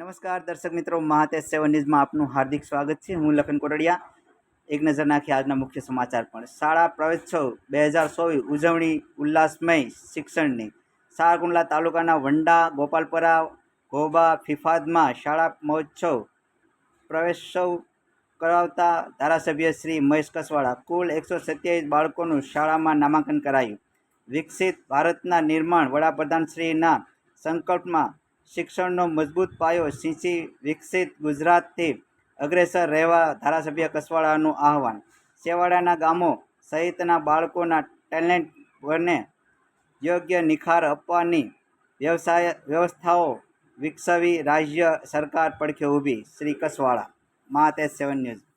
નમસ્કાર દર્શક મિત્રો, મહાતેજ સેવન ન્યૂઝમાં આપનું હાર્દિક સ્વાગત છે. હું લખન કોટડિયા. એક નજર નાખી આજના મુખ્ય સમાચાર પણ શાળા પ્રવેશોત્સવ બે હજાર ચોવીસ ઉજવણી ઉલ્લાસમય શિક્ષણની. સારકુંડલા તાલુકાના વંડા, ગોપાલપરા, ઘોબા, ફિફાદમાં શાળા મહોત્સવ પ્રવેશોત્સવ કરાવતા ધારાસભ્ય શ્રી મહેશ કસવાળા કુલ એકસો સત્યાવીસ બાળકોનું શાળામાં નામાંકન કરાયું. વિકસિત ભારતના નિર્માણ વડાપ્રધાનશ્રીના સંકલ્પમાં શિક્ષણનો મજબૂત પાયો સિંચી વિકસિત ગુજરાતથી અગ્રેસર રહેવા ધારાસભ્ય કસવાળાનું આહવાન. છેવાડાના ગામો સહિતના બાળકોના ટેલેન્ટ વને યોગ્ય નિખાર આપવાની વ્યવસાય વ્યવસ્થાઓ વિકસાવી રાજ્ય સરકાર પડખે ઊભી. શ્રી કસવાળા માતે સેવન ન્યૂઝ.